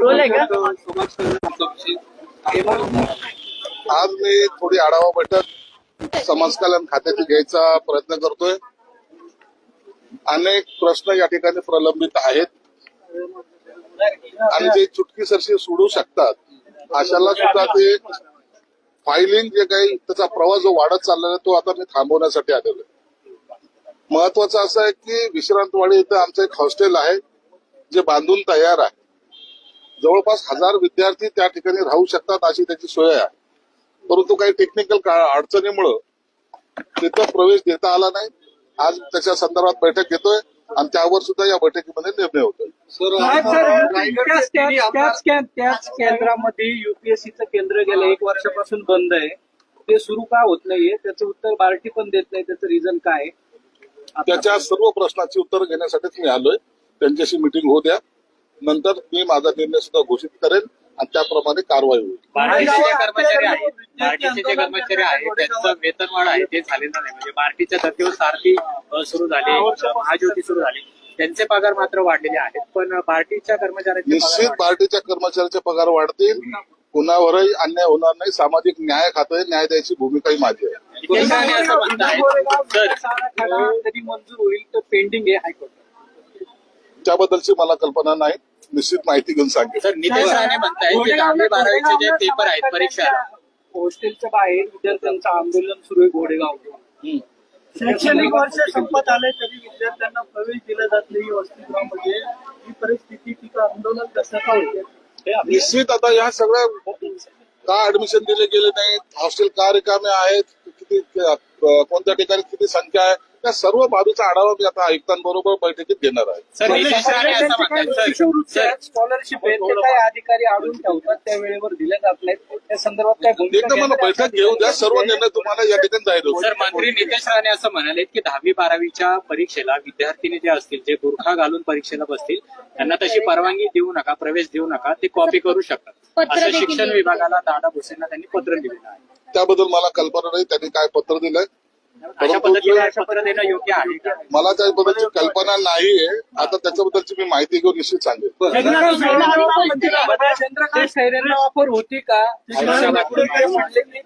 Role आहे का? आज मी थोडी आढावा बैठक समाज कल्याण खात्याची घ्यायचा प्रयत्न करतोय. अनेक प्रश्न या ठिकाणी प्रलंबित आहेत. आणि जे चुटकीसरशी सोडू शकतात अशाला सुद्धा ते फायलिंग जे काही त्याचा प्रवास जो वाढत चाललेला तो आता मी थांबवण्यासाठी आलेलो आहे. महत्वाचं असं आहे की विश्रांतवाडी इथं आमचं एक हॉस्टेल आहे जे बांधून तयार आहे. जवळपास हजार विद्यार्थी त्या ठिकाणी राहू शकतात अशी त्याची सोय आहे. परंतु काही टेक्निकल अडचणीमुळं तिथं प्रवेश देता आला नाही. आज त्याच्या संदर्भात बैठक घेतोय आणि त्यावर सुद्धा या बैठकीमध्ये निर्णय होतोय. त्याच- केंद्रामध्ये युपीएससीचं केंद्र गेलं. एक वर्षापासून बंद आहे. ते सुरू का होत नाहीये? त्याचं उत्तर बार्टी पण देत नाही. त्याचं रिझन काय त्याच्या सर्व प्रश्नाची उत्तर घेण्यासाठीच मी आलोय. त्यांच्याशी मिटिंग होऊ द्या. नंतर मी माझा निर्णय सुद्धा घोषित करेन आणि त्याप्रमाणे कारवाई होईल. बार्टीचे जे कर्मचारी आहेत बार्टीचे जे कर्मचारी आहेत त्यांचं वेतनवाढ आहे ते झालेलं नाही. म्हणजे बार्टीच्या धर्तीवर सारथी सुरू झाली महाज्योती सुरू झाली. त्यांचे पगार मात्र वाढलेले आहेत पण बार्टीच्या कर्मचाऱ्यांचे पगार निश्चित वाढले. पार्टीच्या कर्मचाऱ्याचे पगार वाढतील. कुणावरही अन्याय होणार नाही. सामाजिक न्याय खातं न्याय द्यायची भूमिकाही माझी आहे. मंजूर होईल तर पेंडिंग आहे हायकोर्ट त्याबद्दलची मला कल्पना नाही. निश्चित माहिती घेऊन सांगेन सर नितेश राणे म्हणतायत की दहावी बारावीचे जे पेपर आहेत परीक्षा. हॉस्टेलच्या बाहेर विद्यार्थ्यांचं आंदोलन सुरू आहे घोडेगाव शैक्षणिक वर्ष संपत आले तरी विद्यार्थ्यांना प्रवेश दिला जात नाही वसतिगृहामध्ये ही परिस्थिती तिथं आंदोलन कसं का होते? हे निश्चित आता या सगळ्या का ऍडमिशन दिले गेले नाहीत? हॉस्टेल का रिकामे आहेत? किती कोणत्या ठिकाणी किती संख्या आहे? त्या सर्व बाबीचा आढावा मी आता आयुक्तांबरोबर बैठकीत घेणार आहे. स्कॉलरशिप अधिकारी आणून ठेवतात? त्या वेळेवर दिल्या जात नाहीत. त्या संदर्भात काय भूमिका एकदा मला बैठक घेऊ द्या. सर्व निर्णय तुम्हाला या ठिकाणी जाहीर. सर मंत्री नितेश राणे असं म्हणाले की दहावी बारावीच्या परीक्षेला विद्यार्थिनी जे असतील जे बुरखा घालून परीक्षेला बसतील त्यांना तशी परवानगी देऊ नका प्रवेश देऊ नका ते कॉपी करू शकतात. असं शिक्षण. विभागाला दादा भुसेंना त्यांनी पत्र लिहिलेलं आहे. त्याबद्दल मला कल्पना नाही. त्यांनी काय पत्र दिलंय? अशा पद्धतीने पत्र देणं योग्य आहे का? मला त्याबद्दलची कल्पना नाहीये. आता त्याच्याबद्दलची मी माहिती घेऊन निश्चित चंद्रकांत खैरेंना ऑफर होती का? शिक्षणापुढे काय म्हटले की?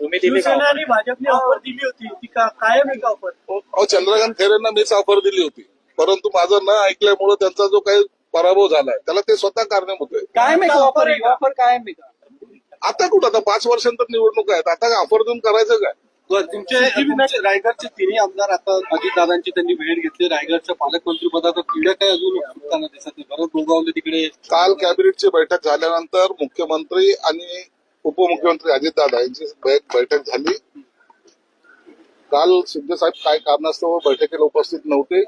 तुम्ही दिली का शिवसेना आणि भाजपने ऑफर दिली होती. ती का कायम आहे का ऑफर अहो चंद्रकांत खैरेंना मीच ऑफर दिली होती. परंतु माझं न ऐकल्यामुळे त्यांचा जो काही पराभव झालाय त्याला ते स्वतः कारणीभूत आहे काय माहिती ऑफर ऑफर काय माहिती आता कुठं? आता पाच वर्षांतर निवडणूक आहेत. आता ऑफर देऊन करायचं काय? तुमचे तुमचे रायगडचे तिन्ही आमदार आता अजितदादांची त्यांनी भेट घेतली. रायगडच्या पालकमंत्री पदाचा किडा काय अजून दिसत नाही. भरत गोगावले तिकडे काल कॅबिनेटची बैठक झाल्यानंतर मुख्यमंत्री आणि उपमुख्यमंत्री अजितदादा यांची बैठक झाली. काल शिंदे साहेब काय कारणास्तव बैठकीला उपस्थित नव्हते.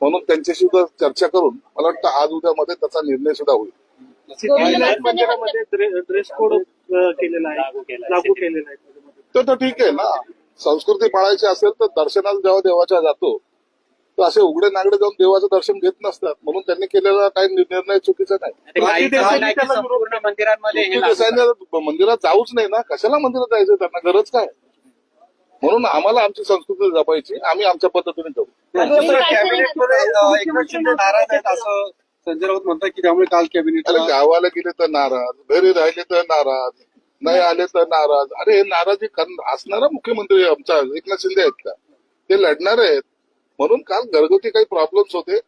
म्हणून त्यांच्याशी सुद्धा चर्चा करून मला वाटतं आज उद्यामध्ये त्याचा निर्णय सुद्धा होईल. ड्रेस कोड केलेला आहे. लागू केलेला आहे. तर तर ठीक आहे ना. संस्कृती पाळायची असेल तर दर्शनाला जेव्हा देवाच्या जातो तर असे उघडे नागडे जाऊन देवाचं दर्शन घेत नसतात. म्हणून त्यांनी केलेला काही निर्णय चुकीचा नाही. हे देसाईंना मंदिरात जाऊच नाही ना. कशाला मंदिरात जायचं त्यांना? गरज काय? म्हणून आम्हाला आमची संस्कृती जपायची. आम्ही आमच्या पद्धतीने आहेत असं संजय राऊत म्हणतात की त्यामुळे काल कॅबिनेट गावाला गेले तर नाराज घरी राहिले तर नाराज. नाही आले तर नाराज. अरे हे नाराजी करण- असणारा मुख्यमंत्री आमचा एकनाथ शिंदे आहेत का? ते लढणार आहेत. म्हणून काल घरगुती काही प्रॉब्लेम्स होते.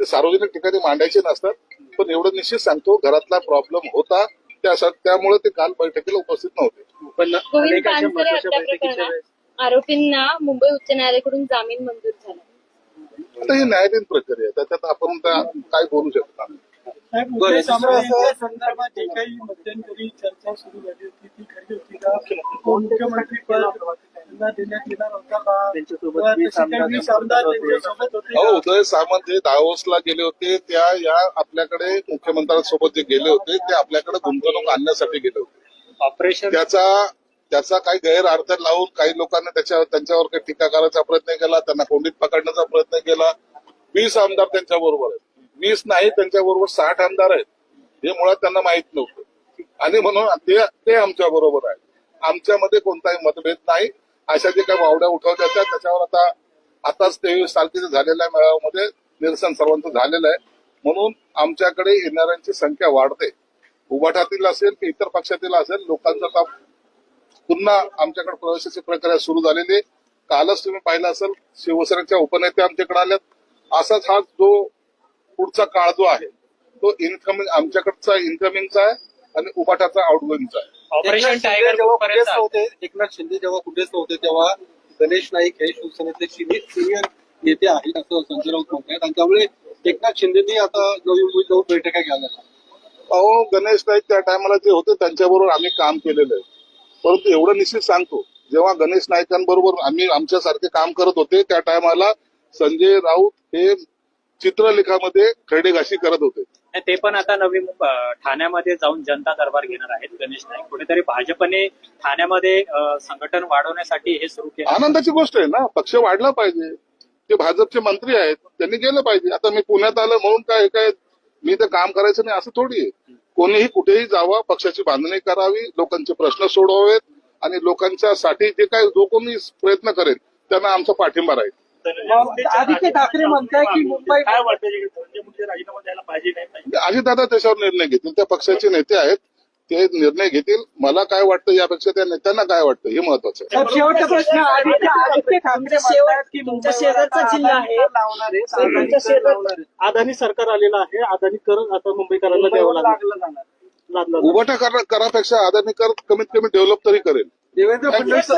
ते सार्वजनिक ठिकाणी मांडायचे नसतात. पण एवढं निश्चित सांगतो घरातला प्रॉब्लेम होता. त्यामुळे ते काल बैठकीला उपस्थित नव्हते. पण आरोपींना मुंबई उच्च न्यायालयाकडून जामीन मंजूर झाला. आता ही न्यायालयीन प्रक्रिया आहे. त्याच्यात आपण काय बोलू शकतो? संदर्भात जी काही मध्यंतरी चर्चा सुरू झाली होती ती खरी होती का? मुख्यमंत्री पद त्यांना देण्यात येणार होता का? त्यांच्यासोबत किंवा वीस तसे काही आमदार वीस आमदार त्यांच्यासोबत होते अहो का? उदय सामंत हे दावोसला गेले होते. त्या या आपल्याकडे मुख्यमंत्र्यांसोबत जे गेले होते ते आपल्याकडे गुंतवणूक आणण्यासाठी गेले होते. ऑपरेशन त्याचा त्याचा काही गैरअर्थ लावून काही लोकांनी त्याच्या त्यांच्यावर काही टीका करायचा प्रयत्न केला त्यांना कोंडीत पकडण्याचा प्रयत्न केला. वीस आमदार त्यांच्या बरोबर आहेत. वीस नाही त्यांच्या बरोबर साठ आमदार आहेत. हे मुळात त्यांना माहीत नव्हतं. आणि म्हणून ते ते आमच्या बरोबर आहे आमच्यामध्ये कोणताही मतभेद नाही. अशा जे काही वावड्या उठवल्या त्या त्याच्यावर आता आताच तेवीस तारखेच्या झालेल्या मेळाव्यामध्ये निरसन सर्वांचं झालेलं आहे. म्हणून आमच्याकडे येणाऱ्यांची संख्या वाढते. उभाटातील असेल की इतर पक्षातील असेल लोकांचा आता पुन्हा आमच्याकडे प्रवेशाची प्रक्रिया सुरू झालेली आहे. कालच तुम्ही पाहिलं असेल शिवसेनेच्या उपनेते आमच्याकडे आल्यात. असाच हा जो पुढचा काळ जो आहे तो इन्कमिंग आमच्याकडचा इन्कमिंगचा आहे आणि उभाटाचा आउटगोईंगचा आहे. ऑपरेशन एकनाथ शिंदे टायगर जेव्हा कुठेच नव्हते एकनाथ शिंदे जेव्हा कुठेच नव्हते तेव्हा गणेश नाईक हे शिवसेनेतले सिनियर नेते आहेत असं संजय राऊत म्हणतात. आणि त्यामुळे एकनाथ शिंदेनी आता नवी मुंबईत जाऊन बैठका घ्याव्या अहो गणेश नाईक त्या टायमाला जे होते त्यांच्याबरोबर आम्ही काम केलेलं आहे. परंतु एवढं निश्चित सांगतो जेव्हा गणेश नाईकांबरोबर आम्ही आमच्यासारखे काम करत होते त्या टायमाला संजय राऊत हे चित्रलेखामध्ये खरडेघाशी करत होते. ते पण आता नवी ठाण्यामध्ये जाऊन जनता दरबार घेणार आहेत गणेश नाईक. कुठेतरी भाजपने ठाण्यामध्ये संघटन वाढवण्यासाठी हे सुरू केलं. आनंदाची गोष्ट आहे ना पक्ष वाढला पाहिजे. ते भाजपचे मंत्री आहेत त्यांनी गेलं पाहिजे. आता मी पुण्यात आलं म्हणून काय काय मी तर काम करायचं नाही असं थोडी आहे. कोणीही कुठेही जावं पक्षाची बांधणी करावी लोकांचे प्रश्न सोडवावेत आणि लोकांच्यासाठी जे काय जो कोणी प्रयत्न करेल त्यांना आमचा पाठिंबा राहील. आदित्य ठाकरे म्हणताय की मुंबई काय वाटतं राजीनामा द्यायला पाहिजे नाही अजितदादा त्याच्यावर निर्णय घेतील. त्या पक्षाचे नेते आहेत. ते निर्णय घेतील. मला काय वाटतं यापेक्षा त्या नेत्यांना काय वाटतं हे महत्वाचं आहे. शेवटचा प्रश्न आदित्य आदित्य ठाकरे की तुमच्या शेजारचा जिल्हा आहे. अदानी सरकार आलेलं आहे. अदानी कर आता मुंबईकरांना द्यावं लागलं. उभटा करा- करापेक्षा अदानी कर कमीत कमी डेव्हलप तरी करेल. देवेंद्र फडणवीस